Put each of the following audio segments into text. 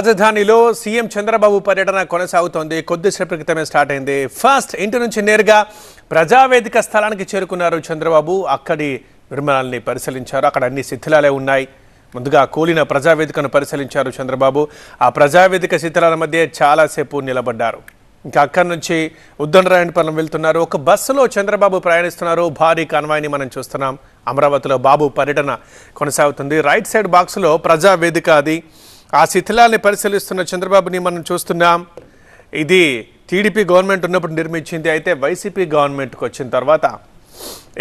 రాజధానిలో సీఎం చంద్రబాబు పర్యటన కొనసాగుతోంది. కొద్దిసేపటి క్రితమే స్టార్ట్ అయింది. ఫస్ట్ ఇంటి నుంచి నేరుగా ప్రజావేదిక స్థలానికి చేరుకున్నారు చంద్రబాబు. అక్కడి నిర్మాణాలని పరిశీలించారు. అక్కడ అన్ని శిథిలాలే ఉన్నాయి. ముందుగా కూలిన ప్రజావేదికను పరిశీలించారు చంద్రబాబు. ఆ ప్రజావేదిక శిథిలాల మధ్య చాలాసేపు నిలబడ్డారు. ఇంకా అక్కడి నుంచి ఉద్దండరాయణపాలెం వెళ్తున్నారు. ఒక బస్సులో చంద్రబాబు ప్రయాణిస్తున్నారు. భారీ కాన్వాయ్ని మనం చూస్తున్నాం. అమరావతిలో బాబు పర్యటన కొనసాగుతుంది. రైట్ సైడ్ బాక్స్లో ప్రజావేదిక అది. ఆ శిథిలాన్ని పరిశీలిస్తున్న చంద్రబాబుని మనం చూస్తున్నాం. ఇది టీడీపీ గవర్నమెంట్ ఉన్నప్పుడు నిర్మించింది అయితే వైసీపీ గవర్నమెంట్కి వచ్చిన తర్వాత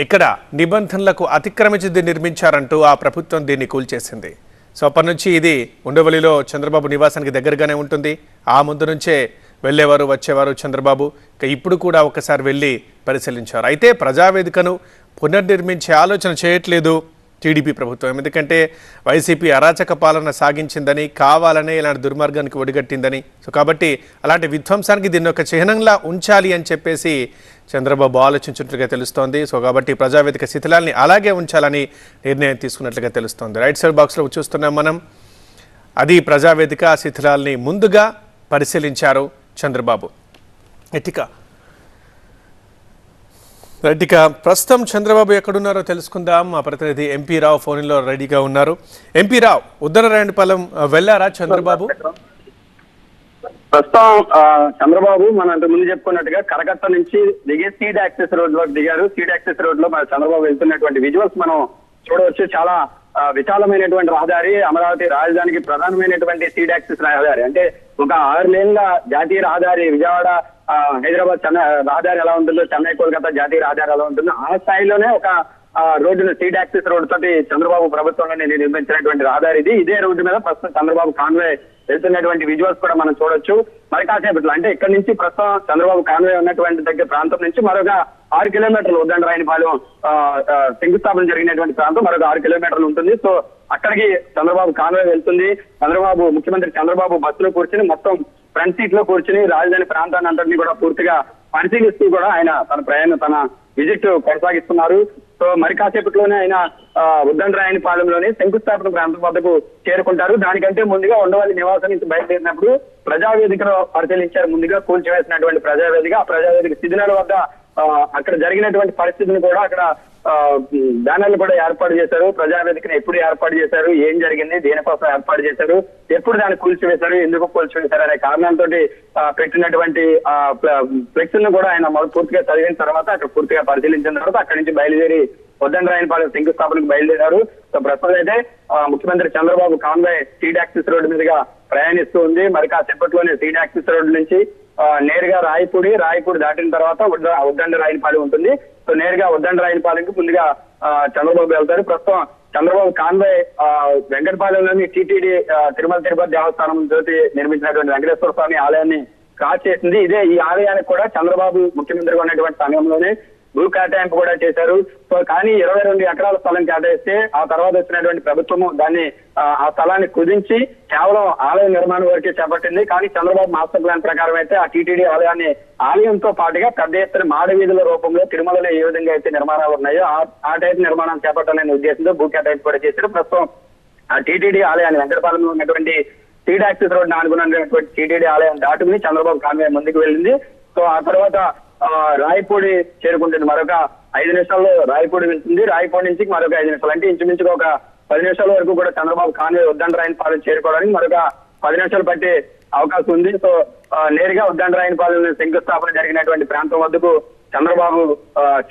ఇక్కడ నిబంధనలకు అతిక్రమించి దీన్ని నిర్మించారంటూ ఆ ప్రభుత్వం దీన్ని కూల్చేసింది. సో అప్పటి నుంచి ఇది ఉండవల్లిలో చంద్రబాబు నివాసానికి దగ్గరగానే ఉంటుంది. ఆ ముందు నుంచే వెళ్ళేవారు వచ్చేవారు చంద్రబాబు. ఇక ఇప్పుడు కూడా ఒకసారి వెళ్ళి పరిశీలించారు. అయితే ప్రజావేదికను పునర్నిర్మించే ఆలోచన చేయట్లేదు. టీడీపీ ప్రభుత్వం. ఎందుకంటే వైసీపీ అరాచక పాలన సాగించిందని కావాలనే ఇలాంటి దుర్మార్గానికి ఒడిగట్టిందని. సో కాబట్టి అలాంటి విధ్వంసానికి దీన్ని ఒక చిహ్నంలా ఉంచాలి అని చెప్పేసి చంద్రబాబు ఆలోచించినట్లుగా తెలుస్తోంది. సో కాబట్టి ప్రజావేదిక శిథిలాల్ని అలాగే ఉంచాలని నిర్ణయం తీసుకున్నట్లుగా తెలుస్తోంది. రైట్ సైడ్ బాక్స్లో చూస్తున్నాం మనం. అది ప్రజావేదిక శిథిలాల్ని ముందుగా పరిశీలించారు చంద్రబాబు. ఎటిక రెడ్డిక ప్రస్తుతం చంద్రబాబు ఎక్కడున్నారో తెలుసుకుందాం. మా ప్రతినిధి ఎంపీ రావు ఫోన్లో రెడీగా ఉన్నారు. ఎంపీ రావు ఉద్దరరాయణపాలెం వెళ్ళారా చంద్రబాబు? ప్రస్తుతం చంద్రబాబు మనం అంత ముందు చెప్పుకున్నట్టుగా కరకట్ట నుంచి దిగి సీడ్ యాక్సెస్ రోడ్లోకి దిగారు. సీడ్ యాక్సెస్ రోడ్లో మన చంద్రబాబు వెళ్తున్నటువంటి విజువల్స్ మనం చూడవచ్చు. చాలా విశాలమైనటువంటి రహదారి అమరావతి రాజధానికి ప్రధానమైనటువంటి సీడ్ యాక్సెస్ రహదారి. అంటే ఒక ఆరు లేన్ల జాతీయ రహదారి విజయవాడ హైదరాబాద్ చెన్నై రహదారి ఎలా ఉంటుందో చెన్నై కోల్కతా జాతీయ రహదారి ఎలా ఉంటుందో ఆ స్థాయిలోనే ఒక రోడ్డును సీడ్ యాక్సిస్ రోడ్ తోటి చంద్రబాబు ప్రభుత్వంలో నేను నిర్మించినటువంటి రహదారి ఇది. ఇదే రోడ్డు మీద ప్రస్తుతం చంద్రబాబు కాన్వే వెళ్తున్నటువంటి విజువల్స్ కూడా మనం చూడొచ్చు. మరి కాసేపట్లో అంటే ఇక్కడ నుంచి ప్రస్తుతం చంద్రబాబు కాన్వే ఉన్నటువంటి దగ్గర ప్రాంతం నుంచి మరొక ఆరు కిలోమీటర్లు ఉద్దండరాయనిపాలెం శంకుస్థాపన జరిగినటువంటి ప్రాంతం మరొక ఆరు కిలోమీటర్లు ఉంటుంది. సో అక్కడికి చంద్రబాబు కాన్వే వెళ్తుంది. చంద్రబాబు ముఖ్యమంత్రి చంద్రబాబు బస్సులో కూర్చుని మొత్తం ఫ్రంట్ సీట్లో కూర్చుని రాజధాని ప్రాంతాన్ని అంతటినీ కూడా పూర్తిగా పరిశీలిస్తూ కూడా ఆయన తన ప్రయాణం తన విజిట్ కొనసాగిస్తున్నారు. సో మరి కాసేపట్లోనే ఆయన ఉద్దండరాయని పాలెంలోని శంకుస్థాపన ప్రాంతం వద్దకు చేరుకుంటారు. దానికంటే ముందుగా ఉండవల్లి నివాసం నుంచి బయలుదేరినప్పుడు ప్రజావేదికను పరిశీలించారు. ముందుగా కూల్చివేసినటువంటి ప్రజావేదిక ఆ ప్రజావేదిక శిథిలాల వద్ద ఆ, అక్కడ జరిగినటువంటి పరిస్థితిని కూడా అక్కడ బ్యానర్లు కూడా ఏర్పాటు చేశారు. ప్రజావేదికను ఎప్పుడు ఏర్పాటు చేశారు? ఏం జరిగింది? దేనికోసం ఏర్పాటు చేశారు? ఎప్పుడు దాన్ని కూల్చివేశారు? ఎందుకు కూల్చివేశారు అనే కారణంతో పెట్టినటువంటి ఫ్లెక్స్ను కూడా ఆయన మొదలు పూర్తిగా చదివిన తర్వాత అక్కడ పూర్తిగా పరిశీలించిన తర్వాత అక్కడి నుంచి బయలుదేరి ఉద్దండరాయనపాలెం శంకుస్థాపనకు బయలుదేరారు. సో ప్రస్తుతం అయితే ముఖ్యమంత్రి Chandrababu convoy seed access road మీదుగా ప్రయాణిస్తూ ఉంది. మరి కాసేపట్లోనే సీడ్ యాక్సిస్ రోడ్డు నుంచి నేరుగా రాయపూడి రాయపూడి దాటిన తర్వాత ఉద్దండ రాయనపాలెం ఉంటుంది. సో నేరుగా ఉద్దండ రాయనపాలెంకి ముందుగా ఆ, చంద్రబాబు వెళ్తారు. ప్రస్తుతం చంద్రబాబు కాన్వాయ్ ఆ, వెంకటపాలెంలోని టీటీడీ తిరుమల తిరుపతి దేవస్థానం జ్యోతి నిర్మించినటువంటి వెంకటేశ్వర స్వామి ఆలయాన్ని క్రాస్ చేసింది. ఇదే ఈ ఆలయానికి కూడా చంద్రబాబు ముఖ్యమంత్రిగా ఉన్నటువంటి సమయంలోనే భూ కేటాయింపు కూడా చేశారు. సో కానీ ఇరవై రెండు ఎకరాల స్థలం కేటాయిస్తే ఆ తర్వాత వచ్చినటువంటి ప్రభుత్వము దాన్ని ఆ, స్థలాన్ని కుదించి కేవలం ఆలయ నిర్మాణం వరకే చేపట్టింది. కానీ చంద్రబాబు మాస్టర్ ప్లాన్ ప్రకారం అయితే ఆ టీటీడీ ఆలయాన్ని ఆలయంతో పాటుగా పెద్ద ఎత్తున మాడవీధుల రూపంలో తిరుమలలో ఏ విధంగా అయితే నిర్మాణాలు ఉన్నాయో ఆ- ఆ టైప్ నిర్మాణం చేపట్టాలనే ఉద్దేశంతో భూ కేటాయింపు కూడా చేశారు. ప్రస్తుతం ఆ టీటీడీ ఆలయాన్ని వెంకటపాలెంలో ఉన్నటువంటి సీడ్ యాక్సిస్ రోడ్ అనుకున్నటువంటి టీటీడీ ఆలయం దాటుకుని చంద్రబాబు కాన్వే ముందుకు వెళ్ళింది. సో ఆ తర్వాత రాయపూడి చేరుకుంటుంది. మరొక ఐదు నిమిషాల్లో రాయపూడి వెళ్తుంది. రాయపూడి నుంచి మరొక ఐదు నిమిషాలు. అంటే ఇంచుమించుగా ఒక పది నిమిషాల వరకు కూడా చంద్రబాబు కాన్వే ఉద్దండ పాలన చేరుకోవడానికి మరొక పది నిమిషాలు పట్టే అవకాశం ఉంది. సో నేరుగా ఉద్దండ పాలన శంకుస్థాపన జరిగినటువంటి ప్రాంతం వద్దకు చంద్రబాబు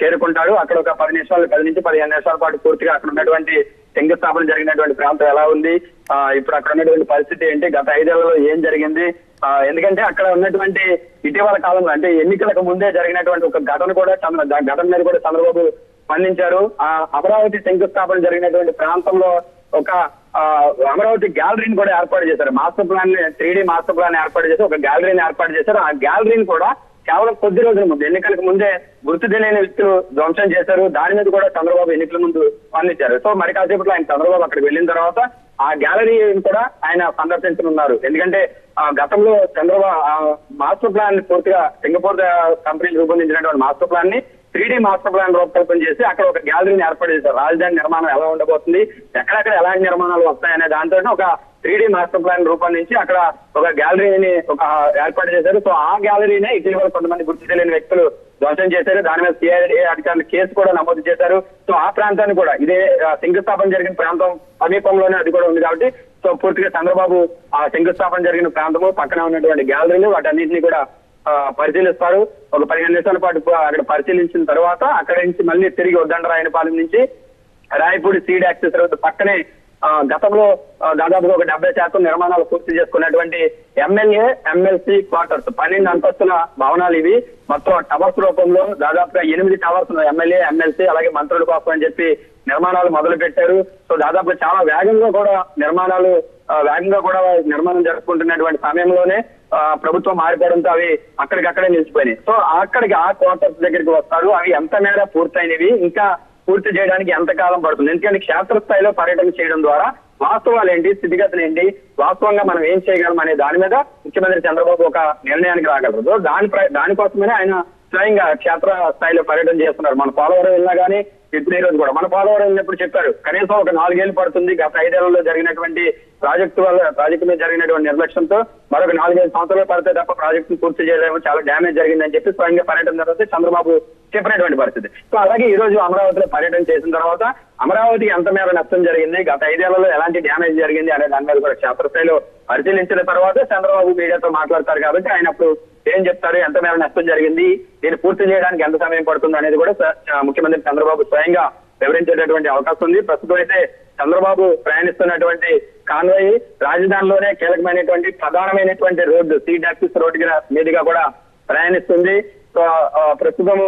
చేరుకుంటాడు. అక్కడ ఒక పది నిమిషాలు పది నుంచి పదిహేను నిమిషాల పాటు పూర్తిగా అక్కడ ఉన్నటువంటి శంకుస్థాపన జరిగినటువంటి ప్రాంతం ఎలా ఉంది? ఆ, ఇప్పుడు అక్కడ ఉన్నటువంటి పరిస్థితి ఏంటి? గత ఐదేళ్ళలో ఏం జరిగింది? ఆ, ఎందుకంటే అక్కడ ఉన్నటువంటి ఇటీవల కాలంలో అంటే ఎన్నికలకు ముందే జరిగినటువంటి ఒక ఘటన కూడా చంద్ర ఘటన మీద కూడా చంద్రబాబు స్పందించారు. ఆ అమరావతి శంకుస్థాపన జరిగినటువంటి ప్రాంతంలో ఒక ఆ, అమరావతి గ్యాలరీని కూడా ఏర్పాటు చేశారు. Master plan three master plan ఏర్పాటు చేసి ఒక గ్యాలరీని ఏర్పాటు చేశారు. ఆ గ్యాలరీని కూడా కేవలం కొద్ది రోజుల ముందు ఎన్నికలకు ముందే గుర్తు తెలియని వ్యక్తులు ధ్వంసం చేశారు. దాని మీద కూడా చంద్రబాబు ఎన్నికల ముందు స్పందించారు. సో మరి కాసేపట్లో ఆయన చంద్రబాబు అక్కడికి వెళ్ళిన తర్వాత ఆ గ్యాలరీని కూడా ఆయన సందర్శించనున్నారు. ఎందుకంటే ఆ గతంలో చంద్రబాబు మాస్టర్ ప్లాన్ పూర్తిగా సింగపూర్ కంపెనీ రూపొందించినటువంటి మాస్టర్ ప్లాన్ని త్రీ మాస్టర్ ప్లాన్ రూపకల్పన చేసి అక్కడ ఒక గ్యాలరీని ఏర్పాటు చేశారు. రాజధాని నిర్మాణం ఎలా ఉండబోతుంది ఎక్కడెక్కడ ఎలాంటి నిర్మాణాలు వస్తాయనే దాంతో ఒక త్రీ మాస్టర్ ప్లాన్ రూపొందించి అక్కడ ఒక గ్యాలరీని ఒక ఏర్పాటు చేశారు. సో ఆ గ్యాలరీనే ఇటీవల కొంతమంది గుర్తు తెలియని వ్యక్తులు ధ్వంసం చేశారు. దాని మీద సిఐఏ అధికారులు కేసు కూడా నమోదు చేశారు. సో ఆ ప్రాంతాన్ని కూడా ఇదే శంకుస్థాపన జరిగిన ప్రాంతం సమీపంలోనే అది కూడా ఉంది కాబట్టి సో పూర్తిగా చంద్రబాబు ఆ శంకుస్థాపన జరిగిన ప్రాంతము పక్కన ఉన్నటువంటి గ్యాలరీలు వాటన్నింటినీ కూడా పరిశీలిస్తారు. ఒక పదిహేను నిమిషాల పాటు అక్కడ పరిశీలించిన తర్వాత అక్కడి నుంచి మళ్ళీ తిరిగి వద్దండరాయనపాలెం నుంచి రాయపూడి సీడ్ యాక్సెస్ రోడ్డు పక్కనే గతంలో దాదాపుగా ఒక డెబ్బై శాతం నిర్మాణాలు పూర్తి చేసుకున్నటువంటి ఎమ్మెల్యే ఎమ్మెల్సీ క్వార్టర్స్ పన్నెండు అంతస్తుల భవనాలు ఇవి. మొత్తం టవర్స్ రూపంలో దాదాపుగా ఎనిమిది టవర్స్ ఉన్నాయి ఎమ్మెల్యే ఎమ్మెల్సీ అలాగే మంత్రుల కోసం అని చెప్పి నిర్మాణాలు మొదలు పెట్టారు సో దాదాపుగా చాలా వేగంగా కూడా నిర్మాణాలు వేగంగా కూడా నిర్మాణం జరుపుకుంటున్నటువంటి సమయంలోనే ప్రభుత్వం మారిపోవడంతో అవి అక్కడికక్కడే నిలిచిపోయినాయి. సో అక్కడికి ఆ క్వార్టర్స్ దగ్గరికి వస్తారు. అవి ఎంత మేర పూర్తయినవి? ఇంకా పూర్తి చేయడానికి ఎంత కాలం పడుతుంది? ఎందుకంటే క్షేత్రస్థాయిలో పర్యటన చేయడం ద్వారా వాస్తవాలు ఏంటి స్థితిగతులు ఏంటి వాస్తవంగా మనం ఏం చేయగలం అనే దాని మీద ముఖ్యమంత్రి చంద్రబాబు ఒక నిర్ణయానికి రాగలరు. దాని ప్ర- దానికోసమే ఆయన స్వయంగా క్షేత్ర స్థాయిలో పర్యటన చేస్తున్నారు. మన పోలవరం వెళ్ళినా కానీ చెప్పిన రోజు కూడా. మన పోలవరం వెళ్ళినప్పుడు చెప్పారు కనీసం ఒక నాలుగేళ్ళు పడుతుంది గత ఐదేళ్ళలో జరిగినటువంటి ప్రాజెక్టు వల్ల ప్రాజెక్టు మీద జరిగినటువంటి నిర్లక్ష్యంతో మరొక నాలుగైదు సంవత్సరాలు పడితే తప్ప ప్రాజెక్టు పూర్తి చేయలేము చాలా డ్యామేజ్ జరిగిందని చెప్పి స్వయంగా పర్యటన తర్వాత చంద్రబాబు చెప్పినటువంటి పరిస్థితి. సో అలాగే ఈ రోజు అమరావతిలో పర్యటన చేసిన తర్వాత అమరావతికి ఎంత మేర నష్టం జరిగింది గత ఐదేళ్ళలో ఎలాంటి డ్యామేజ్ జరిగింది అనే దాని మీద కూడా క్షేత్రస్థాయిలో పరిశీలించిన తర్వాత చంద్రబాబు మీడియాతో మాట్లాడతారు కాబట్టి ఆయన అప్పుడు ఏం చెప్తారు? ఎంత మేర నష్టం జరిగింది? దీన్ని పూర్తి చేయడానికి ఎంత సమయం పడుతుంది అనేది కూడా ముఖ్యమంత్రి చంద్రబాబు స్వయంగా వివరించేటటువంటి అవకాశం ఉంది. ప్రస్తుతం అయితే చంద్రబాబు ప్రయాణిస్తున్నటువంటి కాన్వాయ్ రాజధానిలోనే కీలకమైనటువంటి ప్రధానమైనటువంటి రోడ్డు సీ డాక్సిస్ రోడ్డు మీదుగా కూడా ప్రయాణిస్తుంది. ప్రస్తుతము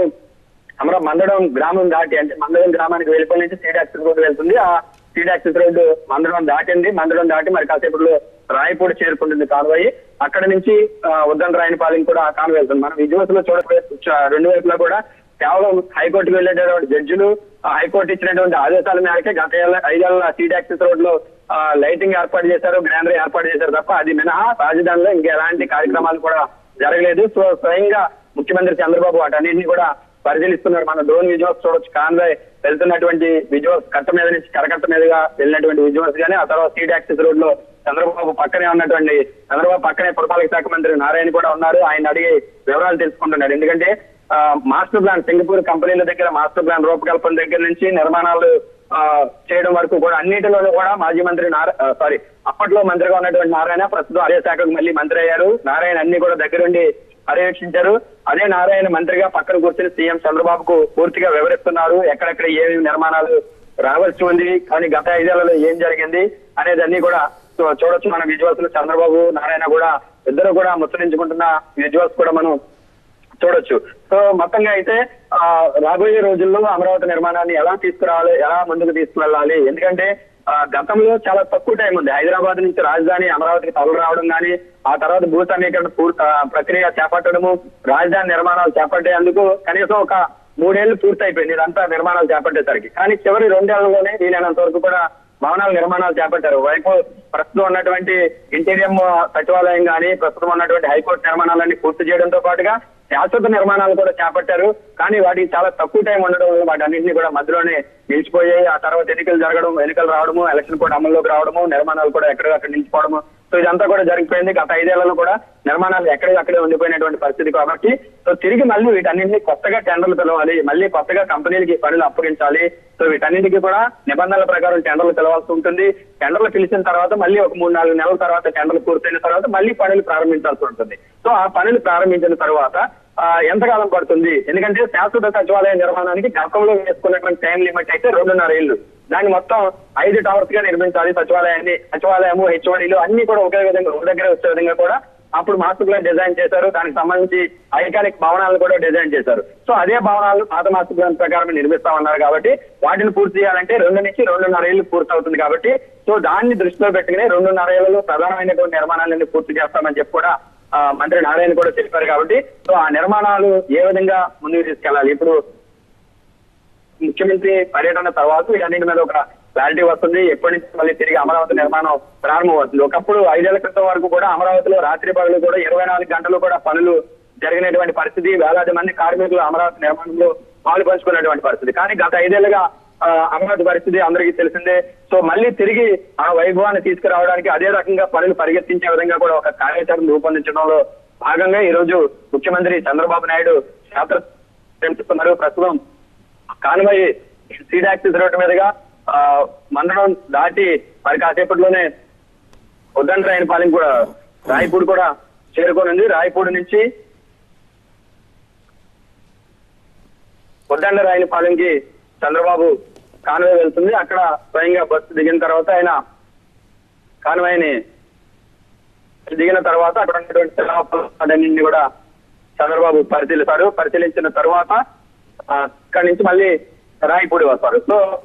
అమరా మందడం గ్రామం దాటి అంటే మందడం గ్రామానికి వెళ్ళిపోయి నుంచి సీ డాక్సిస్ రోడ్డు వెళ్తుంది. ఆ సీడ్ యాక్సిస్ రోడ్డు మందడం దాటింది. మందడం దాటి మరి కాసేపట్లో రాయపూడి చేరుకుంటుంది కాన్వాయి. అక్కడ నుంచి ఆ, ఉద్దండ రాయనపాలెం కూడా ఆ కాన్వాయ్ వెళ్తుంది. మనం విజువల్స్లో చూడకపోతే రెండు వైపులా కూడా కేవలం హైకోర్టుకు వెళ్ళేటటువంటి జడ్జిలు హైకోర్టు ఇచ్చినటువంటి ఆదేశాల మేరకే గత ఐదేళ్ళ సీడ్ యాక్సిస్ రోడ్లో లైటింగ్ ఏర్పాటు చేశారు గ్రాండరీ ఏర్పాటు చేశారు తప్ప అది మినహా రాజధానిలో ఇంకా ఎలాంటి కార్యక్రమాలు కూడా జరగలేదు. సో స్వయంగా ముఖ్యమంత్రి చంద్రబాబు వాటన్నింటినీ కూడా పరిశీలిస్తున్నారు. మన డ్రోన్ విజువల్స్ చూడొచ్చు. కాన్వాయ్ వెళ్తున్నటువంటి విజువల్స్ కట్ట మీద నుంచి కరకట్ట మీదుగా వెళ్ళినటువంటి విజువల్స్ కానీ ఆ తర్వాత సీడ్ యాక్సిస్ రోడ్లో చంద్రబాబు పక్కనే ఉన్నటువంటి చంద్రబాబు పక్కనే పురపాలక శాఖ మంత్రి నారాయణ కూడా ఉన్నారు. ఆయన అడిగి వివరాలు తెలుసుకుంటున్నారు. ఎందుకంటే ఆ, మాస్టర్ ప్లాన్ సింగపూర్ కంపెనీల దగ్గర మాస్టర్ ప్లాన్ రూపకల్పన దగ్గర నుంచి నిర్మాణాలు ఆ, చేయడం వరకు కూడా అన్నిటిలోనూ కూడా మాజీ మంత్రి నారా సారీ అప్పట్లో మంత్రిగా ఉన్నటువంటి నారాయణ ప్రస్తుతం అదే శాఖకు మళ్ళీ మంత్రి అయ్యారు. నారాయణ అన్ని కూడా దగ్గరుండి పర్యవేక్షించారు. అదే నారాయణ మంత్రిగా పక్కన కూర్చొని సీఎం చంద్రబాబుకు పూర్తిగా వివరిస్తున్నారు. ఎక్కడెక్కడ ఏమేమి నిర్మాణాలు రావాల్సి ఉంది కానీ గత ఐదేళ్ళలో ఏం జరిగింది అనేది అన్ని కూడా చూడొచ్చు. మన విజువల్స్లో చంద్రబాబు నారాయణ కూడా ఇద్దరు కూడా ముచ్చరించుకుంటున్న విజువల్స్ కూడా మనం చూడొచ్చు. సో మొత్తంగా అయితే ఆ, రాబోయే రోజుల్లో అమరావతి నిర్మాణాన్ని ఎలా తీసుకురావాలి ఎలా ముందుకు తీసుకువెళ్ళాలి? ఎందుకంటే గతంలో చాలా తక్కువ టైం ఉంది. హైదరాబాద్ నుంచి రాజధాని అమరావతికి తరలి రావడం కానీ ఆ తర్వాత భూ సమీకరణ పూర్తి ప్రక్రియ చేపట్టడము రాజధాని నిర్మాణాలు చేపట్టేందుకు కనీసం ఒక మూడేళ్ళు పూర్తయిపోయింది. ఇదంతా నిర్మాణాలు చేపట్టేసరికి. కానీ చివరి రెండేళ్ళలోనే వీలైనంత వరకు కూడా భవనాల నిర్మాణాలు చేపట్టారు. వైపు ప్రస్తుతం ఉన్నటువంటి ఇంటీరియం సచివాలయం కానీ ప్రస్తుతం ఉన్నటువంటి హైకోర్టు నిర్మాణాలన్నీ పూర్తి చేయడంతో పాటుగా శాశ్వత నిర్మాణాలు కూడా చేపట్టారు. కానీ వాటికి చాలా తక్కువ టైం ఉండడం వల్ల వాటి అన్నింటినీ కూడా మధ్యలోనే నిలిచిపోయాయి. ఆ తర్వాత ఎన్నికలు జరగడం ఎన్నికలు రావడము ఎలక్షన్ కూడా అమల్లోకి రావడము నిర్మాణాలు కూడా ఎక్కడికక్కడ నిలిచిపోవడము సో ఇదంతా కూడా జరిగిపోయింది. గత ఐదేళ్ళలో కూడా నిర్మాణాలు ఎక్కడికక్కడే ఉండిపోయినటువంటి పరిస్థితి కాబట్టి సో తిరిగి మళ్ళీ వీటన్నింటినీ కొత్తగా టెండర్లు పిలవాలి మళ్ళీ కొత్తగా కంపెనీలకి పనులు అప్పగించాలి. సో వీటన్నింటికి కూడా నిబంధనల ప్రకారం టెండర్లు పిలవాల్సి ఉంటుంది. టెండర్లు పిలిచిన తర్వాత మళ్ళీ ఒక మూడు నాలుగు నెలల తర్వాత టెండర్లు పూర్తయిన తర్వాత మళ్ళీ పనులు ప్రారంభించాల్సి ఉంటుంది. సో ఆ పనులు ప్రారంభించిన తర్వాత ఎంతకాలం పడుతుంది? ఎందుకంటే శాశ్వత సచివాలయ నిర్మాణానికి గతంలో వేసుకున్నటువంటి టైం లిమిట్ అయితే రెండున్నర ఏళ్ళు. దాన్ని మొత్తం ఐదు టవర్స్గా నిర్మించాలి. సచివాలయాన్ని సచివాలయము హెచ్ఓడీలు అన్ని కూడా ఒకే విధంగా ఒక దగ్గర వచ్చే విధంగా కూడా అప్పుడు మాస్టర్ ప్లాన్ డిజైన్ చేశారు. దానికి సంబంధించి ఐకానిక్ భవనాలను కూడా డిజైన్ చేశారు. సో అదే భవనాలు పాత మాస్టర్ ప్లాన్ ప్రకారం నిర్మిస్తామన్నారు కాబట్టి వాటిని పూర్తి చేయాలంటే రెండు నుంచి రెండున్నర ఏళ్ళు పూర్తి అవుతుంది కాబట్టి సో దాన్ని దృష్టిలో పెట్టుకుని రెండున్నర ఏళ్ళలో ప్రధానమైనటువంటి నిర్మాణాలన్నీ పూర్తి చేస్తామని చెప్పి కూడా మంత్రి నారాయణ కూడా చెప్పారు కాబట్టి సో ఆ నిర్మాణాలు ఏ విధంగా ముందుకు తీసుకెళ్ళాలి ఇప్పుడు ముఖ్యమంత్రి పర్యటన తర్వాత వీటన్నింటి మీద ఒక క్లారిటీ వస్తుంది. ఎప్పటి నుంచి మళ్ళీ తిరిగి అమరావతి నిర్మాణం ప్రారంభం అవుతుంది ఒకప్పుడు ఐదేళ్ళ క్రితం వరకు కూడా అమరావతిలో రాత్రి పగలు కూడా ఇరవై నాలుగు గంటలు కూడా పనులు జరిగినటువంటి పరిస్థితి. వేలాది మంది కార్మికులు అమరావతి నిర్మాణంలో పాలు పంచుకున్నటువంటి పరిస్థితి. కానీ గత ఐదేళ్ళుగా అమరావతి పరిస్థితి అందరికీ తెలిసిందే. సో మళ్ళీ తిరిగి ఆ వైభవాన్ని తీసుకురావడానికి అదే రకంగా పనులు పరిగెత్తించే విధంగా కూడా ఒక కార్యాచరణ రూపొందించడంలో భాగంగా ఈ రోజు ముఖ్యమంత్రి చంద్రబాబు నాయుడు శాస్త్ర ప్రస్తుతం కాన్వాయ్ సీడ్ యాక్సిస్ రోడ్డు మీదుగా మండలం దాటి మరి కాసేపట్లోనే ఉద్దండ రాయనపాలెం కూడా రాయపూడి కూడా చేరుకోనుంది రాయపూడి నుంచి ఉద్దండ రాయనపాలెంకి చంద్రబాబు కాన్వాయ్ వెళ్తుంది. అక్కడ స్వయంగా బస్సు దిగిన తర్వాత ఆయన కాన్వాయ్ని దిగిన తర్వాత అక్కడ ఉన్నటువంటి కూడా చంద్రబాబు పరిశీలిస్తారు పరిశీలించిన తర్వాత అక్కడి నుంచి మళ్ళీ రాయపూడి వస్తారు. సో